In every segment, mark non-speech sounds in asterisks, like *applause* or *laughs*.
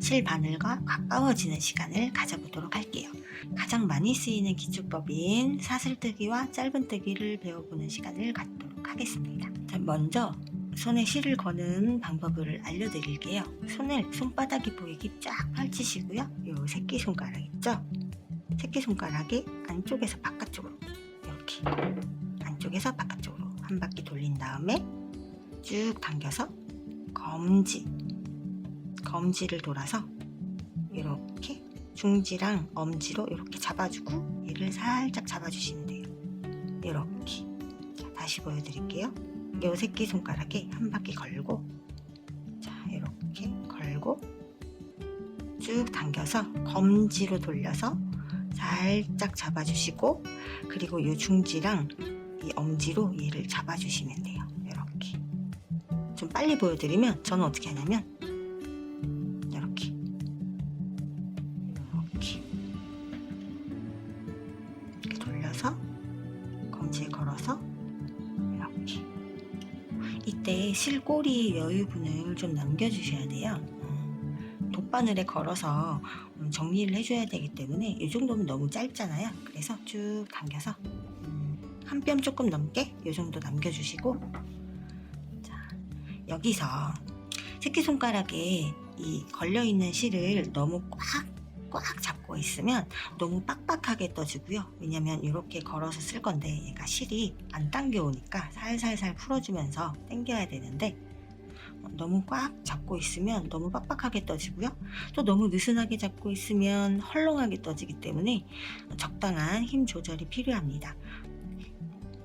실 바늘과 가까워지는 시간을 가져보도록 할게요. 가장 많이 쓰이는 기축법인 사슬뜨기와 짧은뜨기를 배워보는 시간을 갖도록 하겠습니다. 자, 먼저 손에 실을 거는 방법을 알려드릴게요. 손을 손바닥이 보이게 쫙 펼치시고요. 요 새끼손가락 있죠? 새끼손가락이 안쪽에서 바깥쪽으로 이렇게 안쪽에서 바깥쪽으로 한 바퀴 돌린 다음에 쭉 당겨서 검지 검지를 돌아서 이렇게 중지랑 엄지로 이렇게 잡아주고 얘를 살짝 잡아주시면 돼요. 이렇게 자, 다시 보여드릴게요. 요 새끼 손가락에 한 바퀴 걸고 자 이렇게 걸고 쭉 당겨서 검지로 돌려서 살짝 잡아주시고 그리고 요 중지랑 이 엄지로 얘를 잡아주시면 돼요. 이렇게 좀 빨리 보여드리면 저는 어떻게 하냐면 실꼬리 여유분을 좀 남겨주셔야 돼요. 음, 돗바늘에 걸어서 음, 정리를 해줘야 되기 때문에 이 정도면 너무 짧잖아요. 그래서 쭉 당겨서 음, 한뼘 조금 넘게 이 정도 남겨주시고 자 여기서 새끼손가락에 이 걸려있는 실을 너무 꽉, 꽉 잡고 있으면 너무 빡빡하게 떠지고요. 왜냐면 이렇게 걸어서 쓸 건데 얘가 실이 안 당겨오니까 살살살 풀어주면서 당겨야 되는데 어, 너무 꽉 잡고 있으면 너무 빡빡하게 떠지고요. 또 너무 느슨하게 잡고 있으면 헐렁하게 떠지기 때문에 적당한 힘 조절이 필요합니다.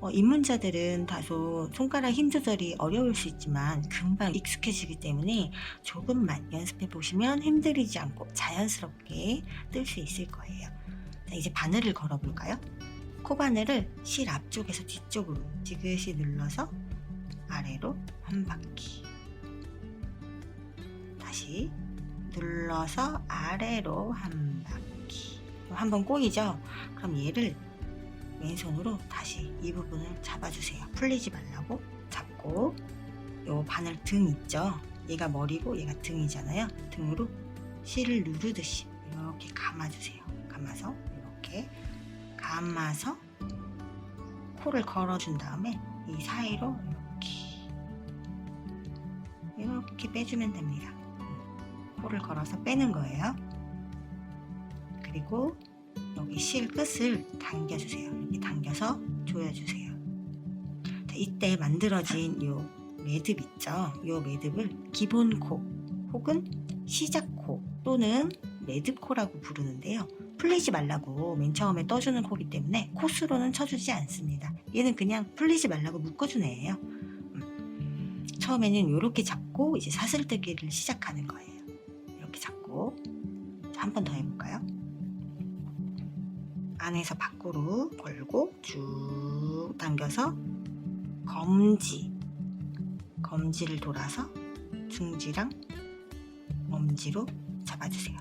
어, 입문자들은 다소 손가락 힘 조절이 어려울 수 있지만 금방 익숙해지기 때문에 조금만 연습해 보시면 힘들이지 않고 자연스럽게 뜰 수 있을 거예요. 자, 이제 바늘을 걸어 볼까요? 코바늘을 실 앞쪽에서 뒤쪽으로 지그시 눌러서 아래로 한 바퀴. 다시 눌러서 아래로 한 바퀴. 한번 꼬이죠? 그럼 얘를 왼손으로 다시 이 부분을 잡아주세요. 풀리지 말라고 잡고 요 바늘 등 있죠? 얘가 머리고 얘가 등이잖아요. 등으로 실을 누르듯이 이렇게 감아주세요. 감아서 이렇게 감아서 코를 걸어준 다음에 이 사이로 이렇게 이렇게 빼주면 됩니다. 코를 걸어서 빼는 거예요. 그리고 실 끝을 당겨주세요. 이렇게 당겨서 조여주세요. 자, 이때 만들어진 요 매듭 있죠? 요 매듭을 기본 코 혹은 시작 코 또는 매듭 코라고 부르는데요. 풀리지 말라고 맨 처음에 떠주는 코기 때문에 코스로는 쳐주지 않습니다. 얘는 그냥 풀리지 말라고 묶어준 애예요. 음, 처음에는 이렇게 잡고 이제 사슬뜨기를 시작하는 거예요. 이렇게 잡고 한 번 더 해볼까요? 안에서 밖으로 걸고 쭉 당겨서 검지 검지를 돌아서 중지랑 엄지로 잡아주세요.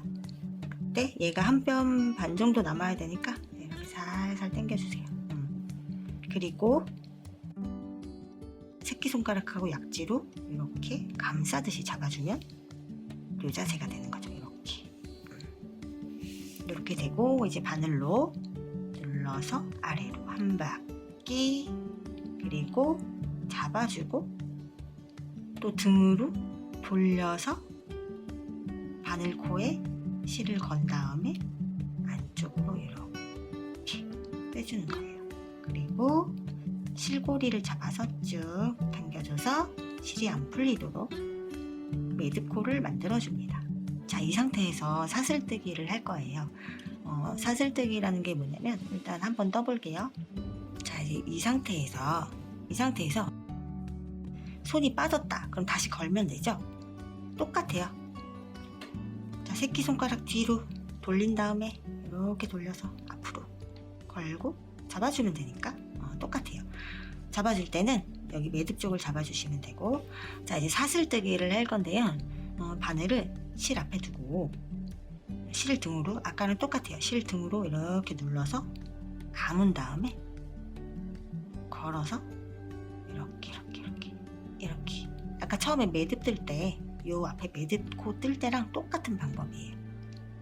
그때 얘가 한 뼘 반 정도 남아야 되니까 이렇게 살살 당겨주세요. 음. 그리고 새끼손가락하고 약지로 이렇게 감싸듯이 잡아주면 요 자세가 되는 거죠. 이렇게 음. 이렇게 되고 이제 바늘로 눌러서 아래로 한 바퀴 그리고 잡아주고 또 등으로 돌려서 바늘 코에 실을 건 다음에 안쪽으로 이렇게 빼주는 거예요. 그리고 실고리를 잡아서 쭉 당겨줘서 실이 안 풀리도록 매듭코를 만들어줍니다. 자, 이 상태에서 사슬뜨기를 할 거예요. 어, 사슬뜨기라는 게 뭐냐면 일단 한번 떠볼게요. 자, 이제 이 상태에서 이 상태에서 손이 빠졌다. 그럼 다시 걸면 되죠? 똑같아요. 자, 새끼손가락 뒤로 돌린 다음에 이렇게 돌려서 앞으로 걸고 잡아주면 되니까 어, 똑같아요. 잡아줄 때는 여기 매듭 쪽을 잡아주시면 되고 자 이제 사슬뜨기를 할 건데요. 어, 바늘을 실 앞에 두고 실 등으로 아까는 똑같아요. 실 등으로 이렇게 눌러서 감은 다음에 걸어서 이렇게 이렇게 이렇게 이렇게 아까 처음에 매듭 뜰 때 요 앞에 매듭 코 뜰 때랑 똑같은 방법이에요.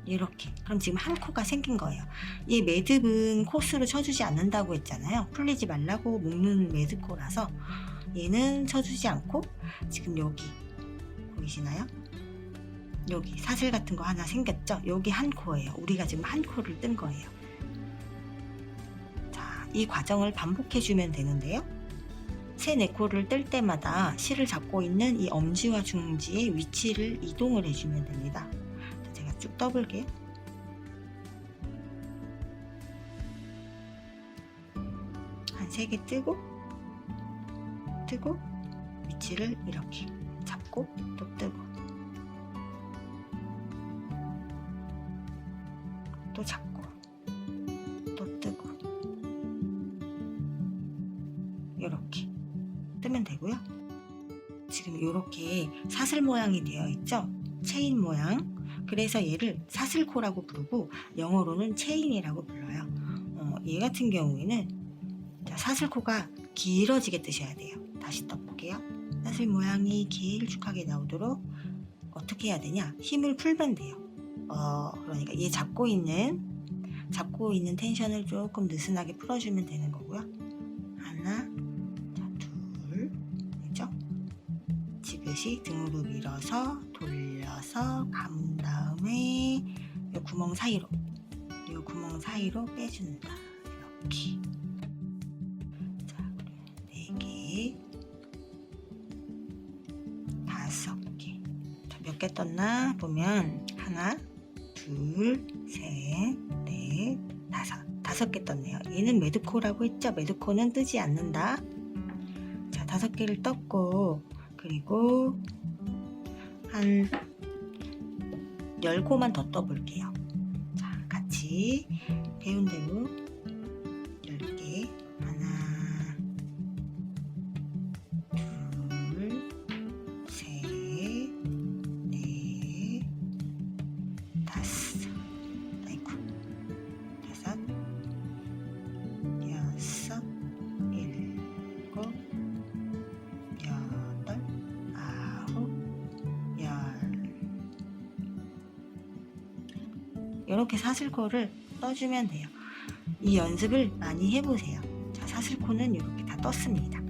이렇게. 그럼 지금 한 코가 생긴 거예요. 이 매듭은 코스로 쳐주지 않는다고 했잖아요. 풀리지 말라고 묶는 매듭 코라서 얘는 쳐주지 않고 지금 여기 보이시나요? 여기 사슬 같은 거 하나 생겼죠? 여기 한 코예요. 우리가 지금 한 코를 뜬 거예요. 자, 이 과정을 반복해 주면 되는데요. 새 네 코를 뜰 때마다 실을 잡고 있는 이 엄지와 중지의 위치를 이동을 해주면 됩니다. 자, 제가 쭉 떠볼게요. 한세개 뜨고 뜨고 위치를 이렇게 잡고 또 뜨고 또 잡고 또 뜨고 이렇게 뜨면 되고요. 지금 이렇게 사슬 모양이 되어 있죠? 체인 모양. 그래서 얘를 사슬코라고 부르고 영어로는 체인이라고 불러요. 어, 얘 같은 경우에는 자, 사슬코가 길어지게 뜨셔야 돼요. 다시 떠볼게요. 사슬 모양이 길쭉하게 나오도록 어떻게 해야 되냐? 힘을 풀면 돼요. 어, 그러니까 얘 잡고 있는 잡고 있는 텐션을 조금 느슨하게 풀어주면 되는 거고요. 하나, 자, 둘, 그죠? 지그시 등으로 밀어서 돌려서 감 다음에 이 구멍 사이로 이 구멍 사이로 빼준다. 이렇게. 자, 네 개, 다섯 개. 자, 몇 개 떴나 보면 하나, 둘, 셋, 넷, 다섯. 다섯 개 떴네요. 얘는 매드코라고 했죠? 매드코는 뜨지 않는다. 자, 다섯 개를 떴고, 그리고 한 10코만 더 떠볼게요. 자, 같이 배운 대로 이렇게 사슬코를 떠주면 돼요. 이 연습을 많이 해보세요. 자, 사슬코는 이렇게 다 떴습니다.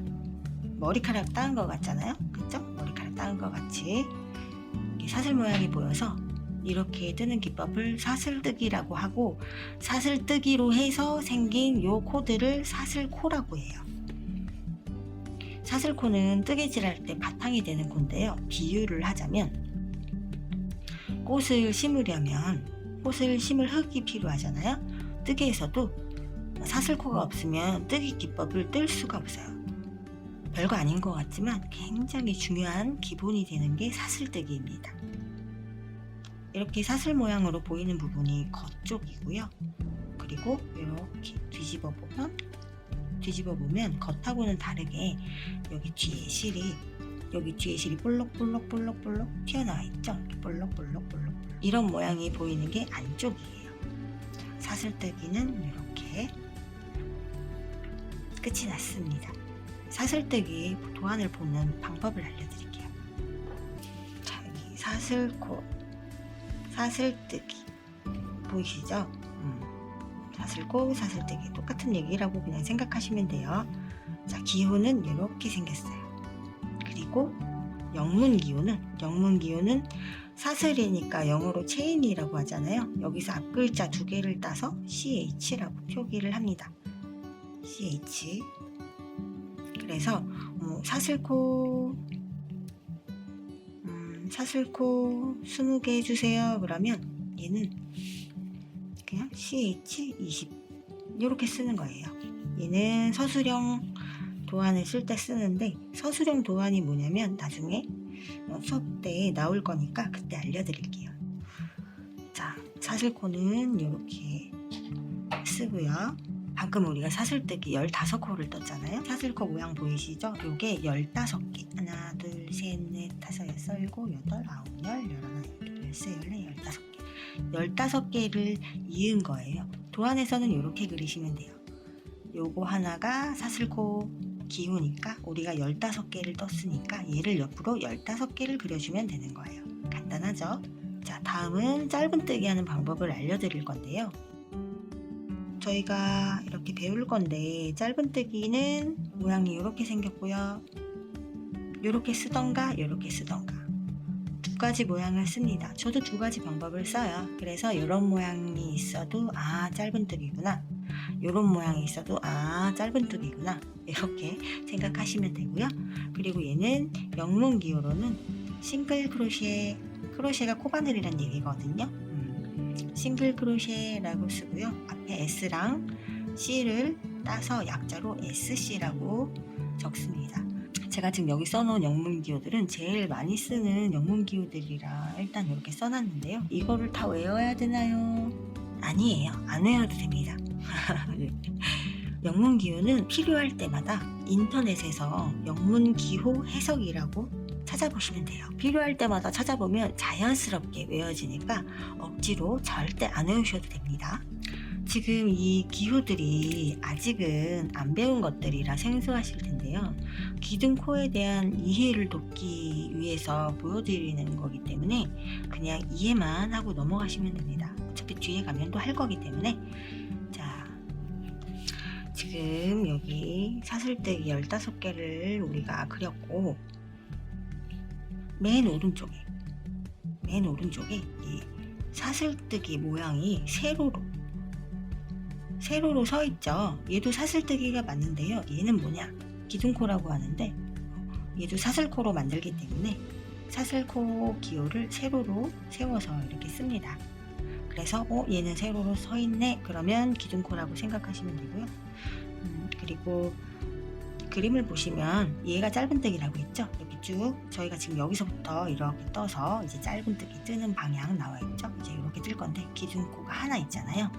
머리카락 따은 것 같잖아요? 그죠? 머리카락 따은 것 같이 사슬 모양이 보여서 이렇게 뜨는 기법을 사슬뜨기라고 하고 사슬뜨기로 해서 생긴 요 코드를 사슬코라고 해요. 사슬코는 뜨개질할 때 바탕이 되는 콘데요. 비유를 하자면 꽃을 심으려면 꽃을 심을 흙이 필요하잖아요. 뜨개에서도 사슬코가 없으면 뜨기 기법을 뜰 수가 없어요. 별거 아닌 것 같지만 굉장히 중요한 기본이 되는 게 사슬뜨기입니다. 이렇게 사슬 모양으로 보이는 부분이 겉쪽이고요. 그리고 이렇게 뒤집어 보면 뒤집어 보면 겉하고는 다르게 여기 뒤에 실이 여기 뒤에 실이 볼록볼록볼록볼록 튀어나와 있죠. 볼록볼록볼록 이런 모양이 보이는 게 안쪽이에요. 사슬뜨기는 이렇게 끝이 났습니다. 사슬뜨기 도안을 보는 방법을 알려드릴게요. 자, 여기 사슬코, 사슬뜨기 보이시죠? 음, 사슬코, 사슬뜨기 똑같은 얘기라고 그냥 생각하시면 돼요. 자, 기호는 이렇게 생겼어요. 그리고 영문 기호는 영문 기호는 사슬이니까 영어로 체인이라고 하잖아요. 여기서 앞 글자 두 개를 따서 CH라고 표기를 합니다. CH. 그래서 어, 사슬코 음, 사슬코 20개 해주세요. 그러면 얘는 그냥 CH20 이렇게 쓰는 거예요. 얘는 서술형 도안을 쓸 때 쓰는데 서술형 도안이 뭐냐면 나중에 어, 수업 때 나올 거니까 그때 알려드릴게요. 자, 사슬코는 이렇게 쓰고요. 방금 우리가 사슬뜨기 15코를 떴잖아요. 사슬코 모양 보이시죠? 요게 15개. 하나, 둘, 셋, 넷, 다섯, 여섯, 일곱, 여덟, 아홉, 열, 열하나, 열둘, 열세, 열네, 열다섯 개. 15개를 이은 거예요. 도안에서는 이렇게 그리시면 돼요. 요거 하나가 사슬코 기호니까 우리가 15개를 떴으니까 얘를 옆으로 15개를 그려주면 되는 거예요. 간단하죠? 자, 다음은 짧은뜨기 하는 방법을 알려드릴 건데요. 저희가 이렇게 배울 건데 짧은뜨기는 모양이 이렇게 생겼고요. 이렇게 쓰던가 이렇게 쓰던가 두 가지 모양을 씁니다. 저도 두 가지 방법을 써요. 그래서 이런 모양이 있어도 아 짧은뜨기구나. 이런 모양이 있어도 아 짧은뜨기구나. 이렇게 생각하시면 되고요. 그리고 얘는 영문 기호로는 싱글 크로시에 크로시가 코바늘이란 얘기거든요. 음, 싱글 크로시라고 쓰고요. 앞에 S랑 C를 따서 약자로 SC라고 적습니다. 제가 지금 여기 써놓은 영문 기호들은 제일 많이 쓰는 영문 기호들이라 일단 이렇게 써놨는데요. 이거를 다 외워야 되나요? 아니에요. 안 외워도 됩니다. 영문 기호는 필요할 때마다 인터넷에서 영문 기호 해석이라고 찾아보시면 돼요. 필요할 때마다 찾아보면 자연스럽게 외워지니까 억지로 절대 안 외우셔도 됩니다. 지금 이 기호들이 아직은 안 배운 것들이라 생소하실 텐데요. 기둥코에 대한 이해를 돕기 위해서 보여드리는 거기 때문에 그냥 이해만 하고 넘어가시면 됩니다. 어차피 뒤에 가면 또 할 거기 때문에 자 지금 여기 사슬뜨기 15개를 우리가 그렸고 맨 오른쪽에 맨 오른쪽에 이 사슬뜨기 모양이 세로로 세로로 서 있죠. 얘도 사슬뜨기가 맞는데요. 얘는 뭐냐? 기둥코라고 하는데 얘도 사슬코로 만들기 때문에 사슬코 기호를 세로로 세워서 이렇게 씁니다. 그래서 어 얘는 세로로 서 있네. 그러면 기둥코라고 생각하시면 되고요. 음, 그리고 그림을 보시면 얘가 짧은뜨기라고 했죠. 여기 쭉 저희가 지금 여기서부터 이렇게 떠서 이제 짧은뜨기 뜨는 방향 나와 있죠. 이제 이렇게 뜰 건데 기둥코가 하나 있잖아요.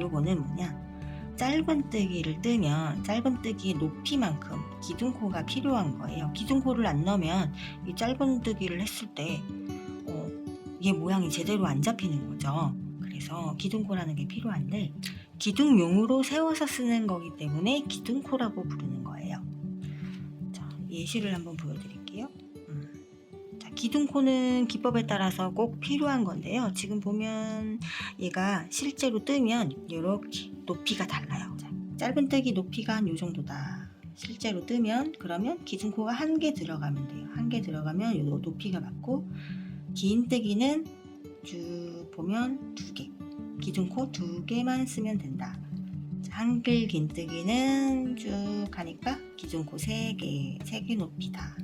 요거는 뭐냐? 짧은뜨기를 뜨면 짧은뜨기의 높이만큼 기둥코가 필요한 거예요. 기둥코를 안 넣으면 이 짧은뜨기를 했을 때 어, 이게 모양이 제대로 안 잡히는 거죠. 그래서 기둥코라는 게 필요한데 기둥용으로 세워서 쓰는 거기 때문에 기둥코라고 부르는 거예요. 자, 예시를 한번 보여드릴게요. 음. 자, 기둥코는 기법에 따라서 꼭 필요한 건데요. 지금 보면 얘가 실제로 뜨면 이렇게 높이가 달라요. 자, 짧은 뜨기 높이가 한 요 정도다. 실제로 뜨면 그러면 기둥코가 한 개 들어가면 돼요. 한 개 들어가면 요 높이가 맞고 긴 뜨기는 쭉 보면 두 개. 기둥코 두 개만 쓰면 된다. 자, 한글 긴뜨기는 쭉 가니까 기둥코 세 개, 세개 높이다.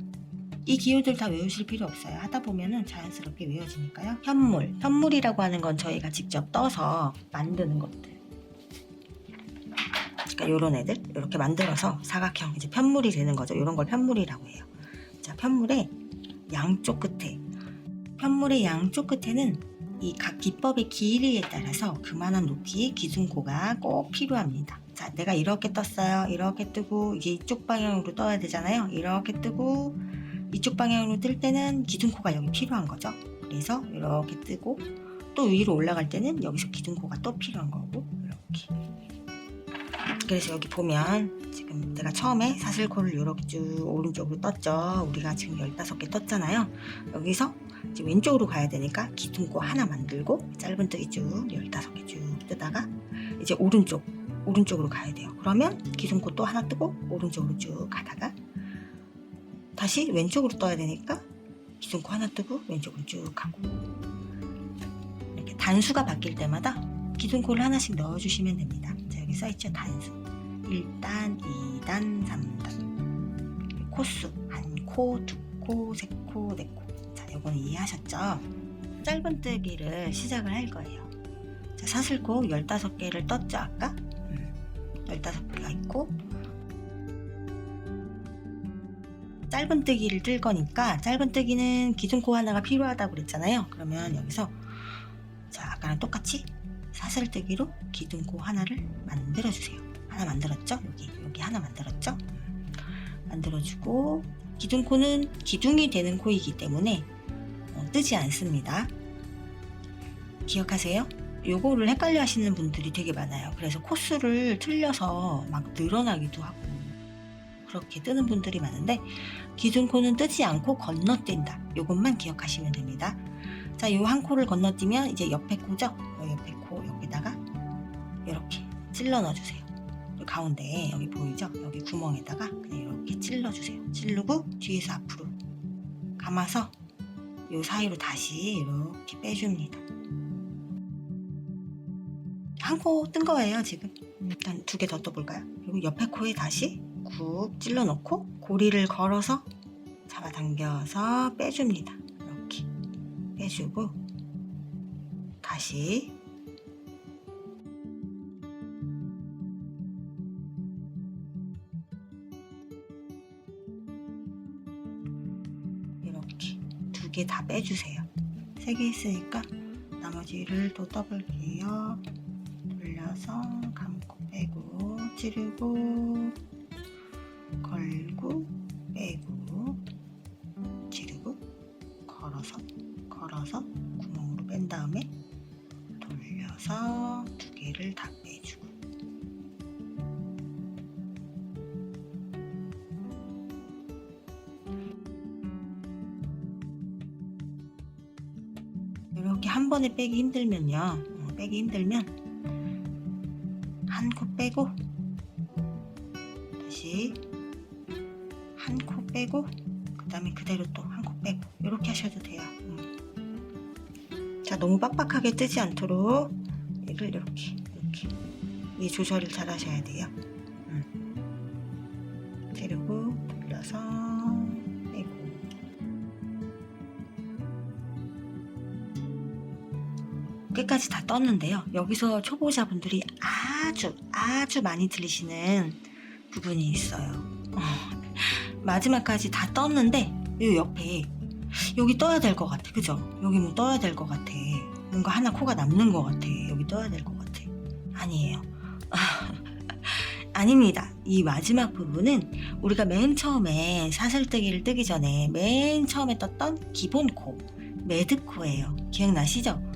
이 기호들 다 외우실 필요 없어요. 하다 보면은 자연스럽게 외워지니까요. 현물, 현물이라고 하는 건 저희가 직접 떠서 만드는 것들. 그러니까 이런 애들 이렇게 만들어서 사각형 이제 편물이 되는 거죠. 이런 걸 편물이라고 해요. 자, 편물의 양쪽 끝에, 편물의 양쪽 끝에는 이 각 기법의 길이에 따라서 그만한 높이의 기둥코가 꼭 필요합니다. 자, 내가 이렇게 떴어요. 이렇게 뜨고 이제 이쪽 방향으로 떠야 되잖아요. 이렇게 뜨고 이쪽 방향으로 뜰 때는 기둥코가 여기 필요한 거죠. 그래서 이렇게 뜨고 또 위로 올라갈 때는 여기서 기둥코가 또 필요한 거고 이렇게. 그래서 여기 보면 지금 내가 처음에 사슬코를 이렇게 쭉 오른쪽으로 떴죠. 우리가 지금 15개 떴잖아요. 여기서 이제 왼쪽으로 가야 되니까 기둥코 하나 만들고 짧은 뜨기 쭉 15개 쭉 뜨다가 이제 오른쪽 오른쪽으로 가야 돼요. 그러면 기둥코 또 하나 뜨고 오른쪽으로 쭉 가다가 다시 왼쪽으로 떠야 되니까 기둥코 하나 뜨고 왼쪽으로 쭉 가고 이렇게 단수가 바뀔 때마다 기둥코를 하나씩 넣어주시면 됩니다. 자 여기 써있죠 단수 1단, 2단, 3단 코수 한 코, 두 코, 세 코, 네 코. 자 요거는 이해하셨죠? 짧은뜨기를 시작을 할 거예요. 자 사슬코 15개를 떴죠 아까? 음, 15개가 있고 짧은뜨기를 뜰 거니까 짧은뜨기는 기둥코 하나가 필요하다고 그랬잖아요. 그러면 여기서 자 아까랑 똑같이 사슬뜨기로 기둥코 하나를 만들어 주세요. 하나 만들었죠? 여기 여기 하나 만들었죠? 만들어주고 기둥코는 기둥이 되는 코이기 때문에 어, 뜨지 않습니다. 기억하세요? 요거를 헷갈려 하시는 분들이 되게 많아요. 그래서 코스를 틀려서 막 늘어나기도 하고 그렇게 뜨는 분들이 많은데 기둥코는 뜨지 않고 건너뛴다. 요것만 기억하시면 됩니다. 자, 요 한 코를 건너뛰면 이제 옆에 코죠? 요 옆에 코 여기다가 이렇게 찔러 넣어주세요. 요 가운데 여기 보이죠? 여기 구멍에다가 그냥 이렇게 찔러주세요. 찌르고 뒤에서 앞으로 감아서 요 사이로 다시 이렇게 빼줍니다. 한 코 뜬 거예요, 지금. 일단 두 개 더 떠볼까요? 그리고 옆에 코에 다시 쿡 찔러 넣고 고리를 걸어서 잡아당겨서 빼줍니다. 이렇게 빼주고 다시 두개다 빼주세요. 세개 있으니까 나머지를 또 떠볼게요. 돌려서 감고 빼고 찌르고 이렇게 한 번에 빼기 힘들면요. 어, 빼기 힘들면 한 코 빼고 다시 한 코 빼고 그 다음에 그대로 또 한 코 빼고 이렇게 하셔도 돼요. 음. 자 너무 빡빡하게 뜨지 않도록 얘를 이렇게 이렇게. 이 조절을 잘 하셔야 돼요 끝까지 다 떴는데요. 여기서 초보자분들이 아주 아주 많이 들리시는 부분이 있어요. 어, 마지막까지 다 떴는데 이 옆에 여기 떠야 될 것 같아. 그죠? 여기 뭐 떠야 될 것 같아. 뭔가 하나 코가 남는 것 같아. 여기 떠야 될 것 같아. 아니에요. *laughs* 아닙니다. 이 마지막 부분은 우리가 맨 처음에 사슬뜨기를 뜨기 전에 맨 처음에 떴던 기본 코, 매듭코예요. 기억나시죠?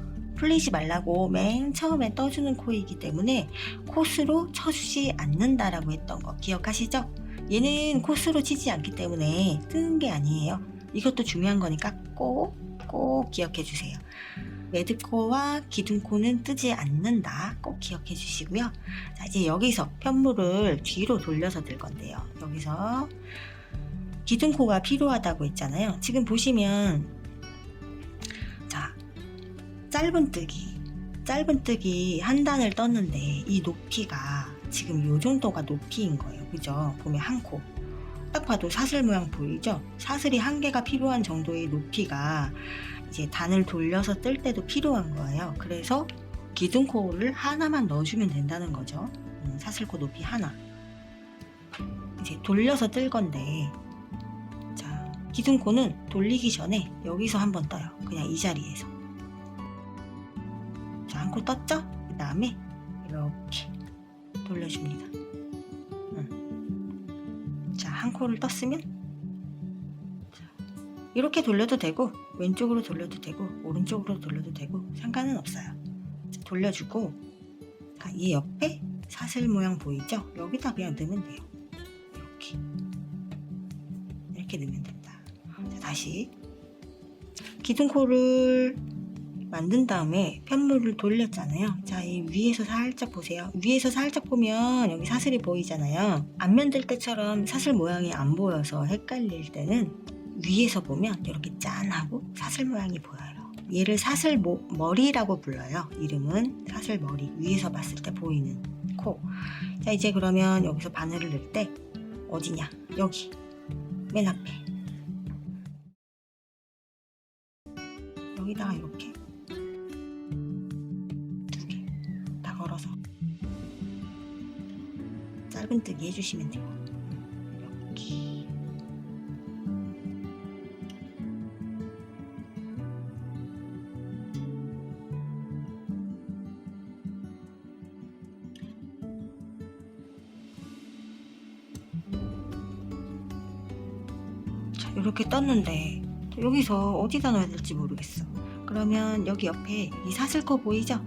풀리지 말라고 맨 처음에 떠주는 코이기 때문에 코스로 쳐주지 않는다라고 했던 거 기억하시죠? 얘는 코스로 치지 않기 때문에 뜨는 게 아니에요. 이것도 중요한 거니까 꼭, 꼭 기억해 주세요. 매듭코와 기둥코는 뜨지 않는다. 꼭 기억해 주시고요. 자, 이제 여기서 편물을 뒤로 돌려서 들 건데요. 여기서 기둥코가 필요하다고 했잖아요. 지금 보시면 자, 짧은 뜨기, 짧은 뜨기 한 단을 떴는데 이 높이가 지금 요 정도가 높이인 거예요. 그죠? 보면 한 코. 딱 봐도 사슬 모양 보이죠? 사슬이 한 개가 필요한 정도의 높이가 이제 단을 돌려서 뜰 때도 필요한 거예요. 그래서 기둥코를 하나만 넣어주면 된다는 거죠. 음, 사슬코 높이 하나. 이제 돌려서 뜰 건데, 자, 기둥코는 돌리기 전에 여기서 한번 떠요. 그냥 이 자리에서. 자, 한코 떴죠? 그 다음에 이렇게 돌려줍니다. 음. 자, 한 코를 떴으면 자, 이렇게 돌려도 되고 왼쪽으로 돌려도 되고 오른쪽으로 돌려도 되고 상관은 없어요. 자, 돌려주고 자, 이 옆에 사슬 모양 보이죠? 여기다 그냥 넣으면 돼요. 이렇게 이렇게 넣으면 된다. 자, 다시 기둥 코를 만든 다음에 편물을 돌렸잖아요. 자, 이 위에서 살짝 보세요. 위에서 살짝 보면 여기 사슬이 보이잖아요. 앞면 들 때처럼 사슬 모양이 안 보여서 헷갈릴 때는 위에서 보면 이렇게 짠하고 사슬 모양이 보여요. 얘를 사슬 모, 머리라고 불러요. 이름은 사슬 머리. 위에서 봤을 때 보이는 코. 자, 이제 그러면 여기서 바늘을 넣을 때 어디냐? 여기. 맨 앞에. 여기다가 이렇게 짧은 뜨기 해주시면 돼요. 이렇게 자, 이렇게 떴는데 여기서 어디다 넣어야 될지 모르겠어. 그러면 여기 옆에 이 사슬코 보이죠?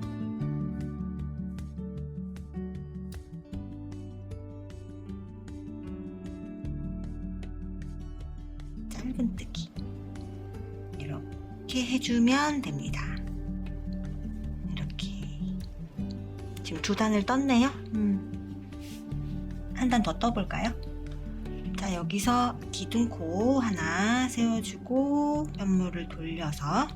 출근뜨기 이렇게 해주면 됩니다 이렇게 지금 두 단을 떴네요 음. 한 단 더 떠볼까요? 자 여기서 기둥코 하나 세워주고 면모를 돌려서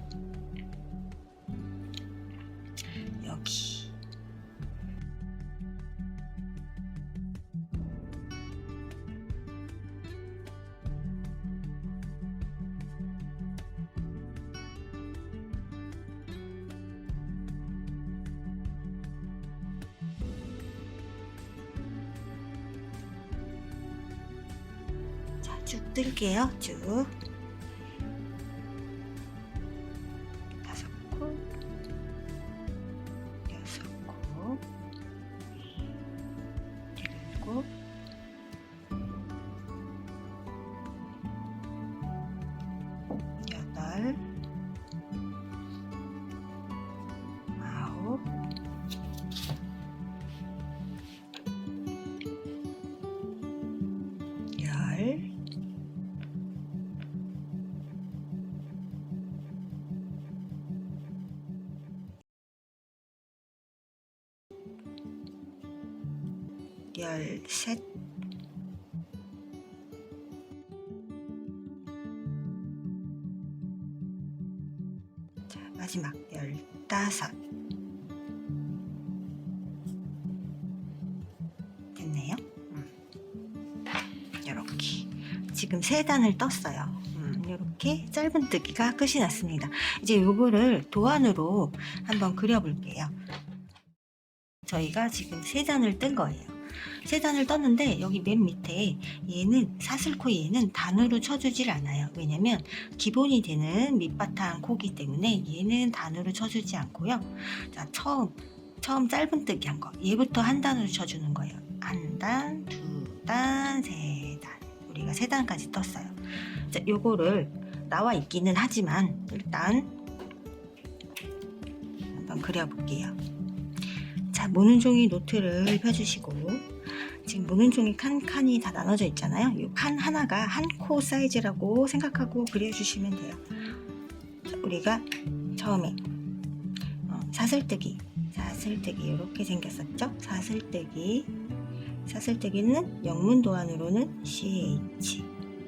쭉 뜰게요. 쭉. 열셋. 자 마지막 열다섯. 됐네요? 이렇게. 지금 세 단을 떴어요. 이렇게 짧은 뜨기가 끝이 났습니다. 이제 요거를 도안으로 한번 그려볼게요. 저희가 지금 세 단을 뜬 거예요. 세 단을 떴는데 여기 맨 밑에 얘는 사슬코 얘는 단으로 쳐주질 않아요. 왜냐면 기본이 되는 밑바탕 코기 때문에 얘는 단으로 쳐주지 않고요. 자 처음 처음 짧은 뜨기 한 거 얘부터 한 단으로 쳐주는 거예요. 한 단, 두 단, 세 단. 우리가 세 단까지 떴어요. 자 요거를 나와 있기는 하지만 일단 한번 그려볼게요. 자, 무는 종이 노트를 펴주시고 지금 무는 종이 칸칸이 다 나눠져 있잖아요. 이 칸 하나가 한 코 사이즈라고 생각하고 그려주시면 돼요. 자, 우리가 처음에 어, 사슬뜨기, 사슬뜨기 이렇게 생겼었죠? 사슬뜨기, 사슬뜨기는 영문 도안으로는 CH,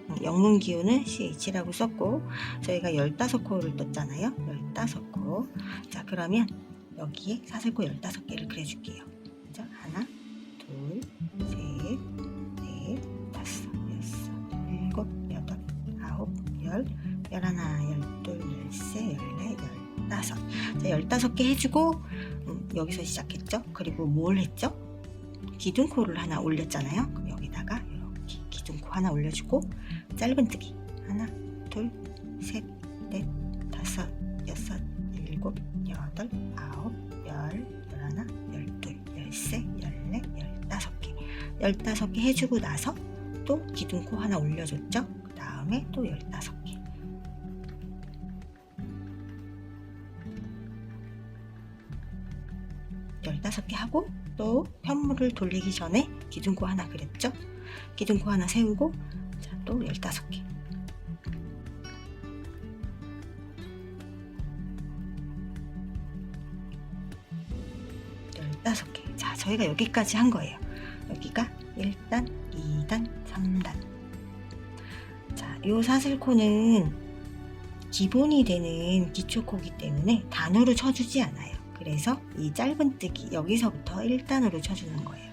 어, 영문 기호는 CH라고 썼고 저희가 15코를 떴잖아요. 15코. 자, 그러면 여기에 사슬코 15개를 그려줄게요. 자, 하나, 둘, 셋, 넷, 다섯, 여섯, 일곱, 여덟, 아홉, 열, 열하나, 열둘, 열세, 열네, 열다섯. 자, 열다섯 개 해주고 음, 여기서 시작했죠. 그리고 뭘 했죠? 기둥코를 하나 올렸잖아요. 그럼 여기다가 이렇게 기둥코 하나 올려주고 짧은뜨기 하나, 둘, 15개 해주고 나서 또 기둥코 하나 올려줬죠. 그 다음에 또 15개. 15개 하고 또 편물을 돌리기 전에 기둥코 하나 그렸죠? 기둥코 하나 세우고 자, 또 15개. 15개. 자, 저희가 여기까지 한 거예요. 여기가 1단, 2단, 3단. 자, 요 사슬코는 기본이 되는 기초코기 때문에 단으로 쳐주지 않아요. 그래서 이 짧은 뜨기 여기서부터 1단으로 쳐주는 거예요.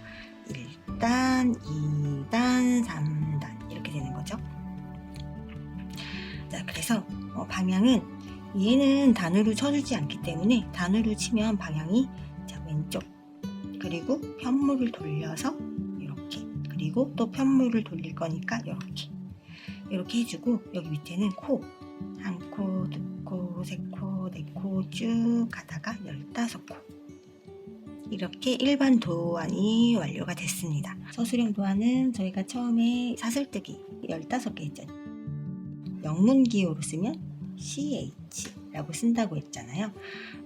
1단, 2단, 3단 이렇게 되는 거죠. 자, 그래서 어, 방향은 얘는 단으로 쳐주지 않기 때문에 단으로 치면 방향이 자, 왼쪽 그리고 편물을 돌려서 그리고 또 편물을 돌릴 거니까 이렇게 이렇게 해주고 여기 밑에는 코 한 코, 두 코, 세 코, 네 코 쭉 가다가 열다섯 코 이렇게 일반 도안이 완료가 됐습니다. 서술형 도안은 저희가 처음에 사슬뜨기 15개 했죠. 영문 기호로 쓰면 CH라고 쓴다고 했잖아요.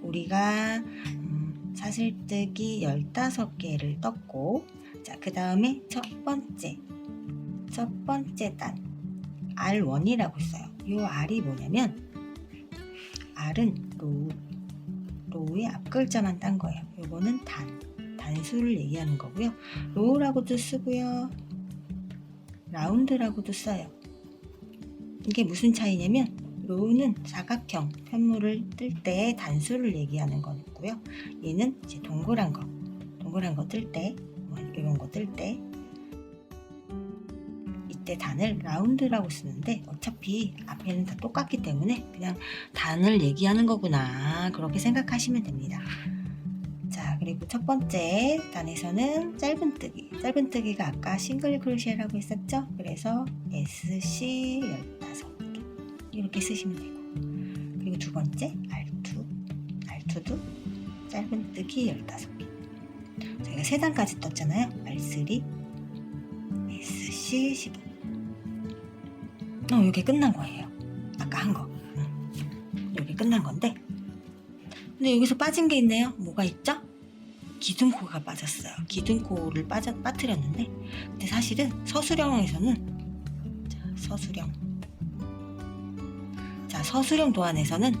우리가 음, 사슬뜨기 15개를 떴고 자, 그 다음에 첫 번째 첫 번째 단 R1이라고 써요. 요 R이 뭐냐면 R은 로우, 로우의 앞글자만 딴 거예요. 요거는 단, 단수를 얘기하는 거고요. 로우라고도 쓰고요. 라운드라고도 써요. 이게 무슨 차이냐면 로우는 사각형 편물을 뜰 때 단수를 얘기하는 거고요. 얘는 이제 동그란 거, 동그란 거 뜰 때, 뭐 이런 거 뜰 때. 이때 단을 라운드라고 쓰는데 어차피 앞에는 다 똑같기 때문에 그냥 단을 얘기하는 거구나. 그렇게 생각하시면 됩니다. 자 그리고 첫 번째 단에서는 짧은뜨기. 짧은뜨기가 아까 싱글 크로시에라고 했었죠? 그래서 SC 15개. 이렇게 쓰시면 되고. 그리고 두 번째 R2 R2도 짧은뜨기 15개 저희가 세 단까지 떴잖아요 R3 SC 15 어, 이게 끝난 거예요. 아까 한 거. 응. 여기 끝난 건데. 근데 여기서 빠진 게 있네요. 뭐가 있죠? 기둥코가 빠졌어요. 기둥코를 빠져, 빠뜨렸는데. 근데 사실은 서술형에서는, 자, 서술형. 자, 서술형 도안에서는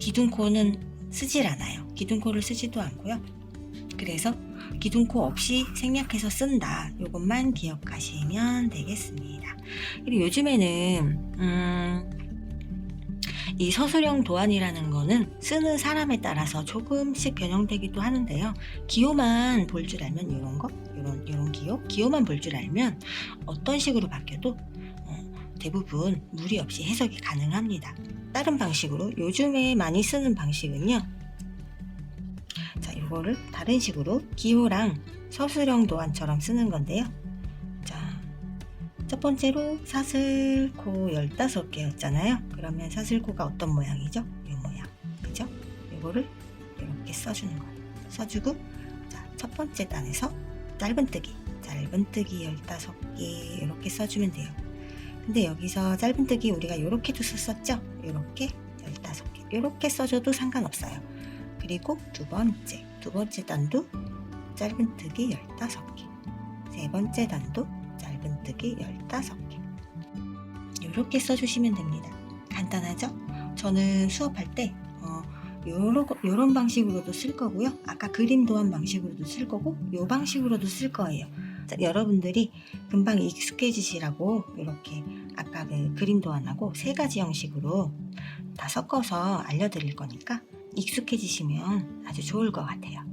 기둥코는 쓰질 않아요. 기둥코를 쓰지도 않고요. 그래서 기둥코 없이 생략해서 쓴다. 이것만 기억하시면 되겠습니다. 그리고 요즘에는 음, 이 서술형 도안이라는 거는 쓰는 사람에 따라서 조금씩 변형되기도 하는데요. 기호만 볼 줄 알면 이런 거, 이런 이런 기호, 기호만 볼 줄 알면 어떤 식으로 바뀌어도 어, 대부분 무리 없이 해석이 가능합니다. 다른 방식으로 요즘에 많이 쓰는 방식은요. 자, 이거를 다른 식으로 기호랑 서술형 도안처럼 쓰는 건데요. 자, 첫 번째로 사슬코 15개였잖아요. 그러면 사슬코가 어떤 모양이죠? 이 모양. 그죠? 이거를 이렇게 써주는 거예요. 써주고, 자, 첫 번째 단에서 짧은뜨기, 짧은뜨기 15개 이렇게 써주면 돼요. 근데 여기서 짧은뜨기 우리가 이렇게도 썼었죠? 이렇게 15개. 이렇게 써줘도 상관없어요. 그리고 두 번째, 두 번째 단도 짧은뜨기 15개. 세 번째 단도 짧은뜨기 15개. 이렇게 써주시면 됩니다. 간단하죠? 저는 수업할 때 어, 요런, 요런 방식으로도 쓸 거고요. 아까 그림 도안 방식으로도 쓸 거고 요 방식으로도 쓸 거예요. 자, 여러분들이 금방 익숙해지시라고 이렇게 아까 그 그림 도 안 하고 세 가지 형식으로 다 섞어서 알려드릴 거니까 익숙해지시면 아주 좋을 것 같아요.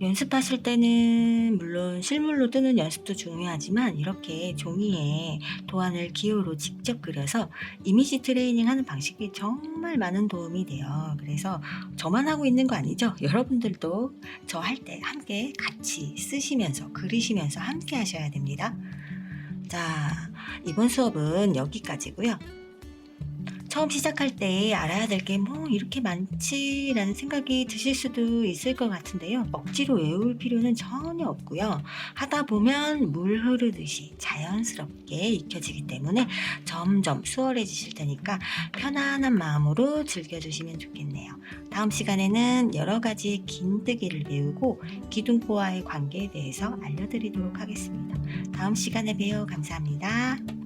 연습하실 때는 물론 실물로 뜨는 연습도 중요하지만 이렇게 종이에 도안을 기호로 직접 그려서 이미지 트레이닝 하는 방식이 정말 많은 도움이 돼요. 그래서 저만 하고 있는 거 아니죠? 여러분들도 저 할 때 함께 같이 쓰시면서 그리시면서 함께 하셔야 됩니다. 자, 이번 수업은 여기까지고요. 처음 시작할 때 알아야 될 게 뭐 이렇게 많지라는 생각이 드실 수도 있을 것 같은데요. 억지로 외울 필요는 전혀 없고요. 하다 보면 물 흐르듯이 자연스럽게 익혀지기 때문에 점점 수월해지실 테니까 편안한 마음으로 즐겨주시면 좋겠네요. 다음 시간에는 여러 가지 긴뜨기를 배우고 기둥포와의 관계에 대해서 알려드리도록 하겠습니다. 다음 시간에 봬요. 감사합니다.